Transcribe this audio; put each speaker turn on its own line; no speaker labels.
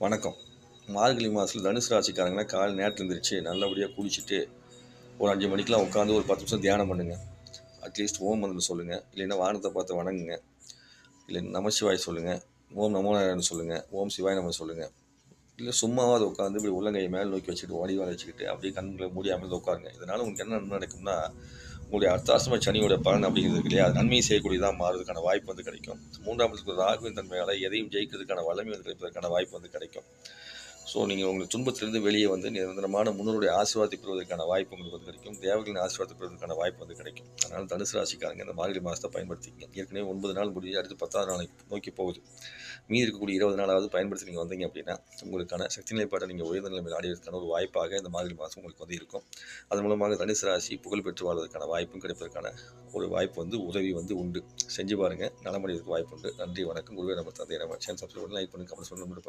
வணக்கம். மார்கழி மாதத்தில் தனுசு ராசிக்காரங்கன்னா காலை நேரத்தில் இருந்துருச்சு நல்லபடியாக குளிச்சுட்டு ஒரு அஞ்சு மணிக்கெலாம் உட்காந்து ஒரு பத்து நிமிஷம் தியானம் பண்ணுங்கள் அட்லீஸ்ட் ஓம் மந்திரம் சொல்லுங்கள் இல்லைன்னா வானத்தை பார்த்து வணங்குங்க. இல்லை நமசிவாய் சொல்லுங்கள் ஓம் நமோ நாராயணன் சொல்லுங்கள் ஓம் சிவாய் நம்ம சொல்லுங்கள் இல்லை சும்மாவது உட்காந்து இப்படி உள்ளங்கையை மேலே நோக்கி வச்சுக்கிட்டு வடிவாக வச்சுக்கிட்டு அப்படியே கண்களை மூடி அமைந்து உட்காருங்க. இதனால் உங்களுக்கு என்ன நடக்கும்னா உங்களுடைய அர்த்தாசிரம சனியோட பலன் அப்படிங்கிறது இருக்கு இல்லையா? அது நன்மை செய்யக்கூடியதாக மாறுறதுக்கான வாய்ப்பு வந்து கிடைக்கும். மூன்றாம் இடத்துக்கு ராகுவின் தன்மையால் எதையும் ஜெயிக்கிறதுக்கான வலிமை வந்து கிடைப்பதற்கான வாய்ப்பு வந்து கிடைக்கும். ஸோ நீங்கள் உங்கள் துன்பத்திலிருந்து வெளியே வந்து நிரந்தரமான முன்னோருடைய ஆசீர்வாதத்தை பெறுவதற்கான வாய்ப்பு உங்களுக்கு வந்து கிடைக்கும். தேவர்களின் ஆசீர்வாதத்தை பெறுவதற்கான வாய்ப்பு வந்து கிடைக்கும். அதனால் தனுசு ராசிக்காரங்க இந்த மார்கழி மாதத்தை பயன்படுத்திங்க ஏற்கனவே ஒன்பது நாள் முடிஞ்சு அடுத்து பத்தாவது நாளை நோக்கி போகுது. மீதி இருக்கக்கூடிய இருபது நாளாவது பயன்படுத்தி நீங்கள் வந்தீங்க அப்படின்னா உங்களுக்கான சக்தி நிலைப்பாட்டை நீங்கள் உயர்ந்த நிலைமையில் ஆடியதற்கான ஒரு வாய்ப்பாக இந்த மார்கழி மாதம் உங்களுக்கு வந்து இருக்கும். அதன் மூலமாக தனுசு ராசி புகழ் பெற்று வாழ்வதற்கான வாய்ப்பும் கிடைப்பதற்கான ஒரு வாய்ப்பு வந்து உதவி வந்து உண்டு. செஞ்சு பாருங்கள் நலமடைவதற்கு வாய்ப்பு உண்டு. நன்றி வணக்கம். குருவே நம்ம தந்தை நம்ம சேனல் சப்ஸ்கிரைப் பண்ணி லைக் பண்ணி கமெண்ட் சொல்ல முடியும்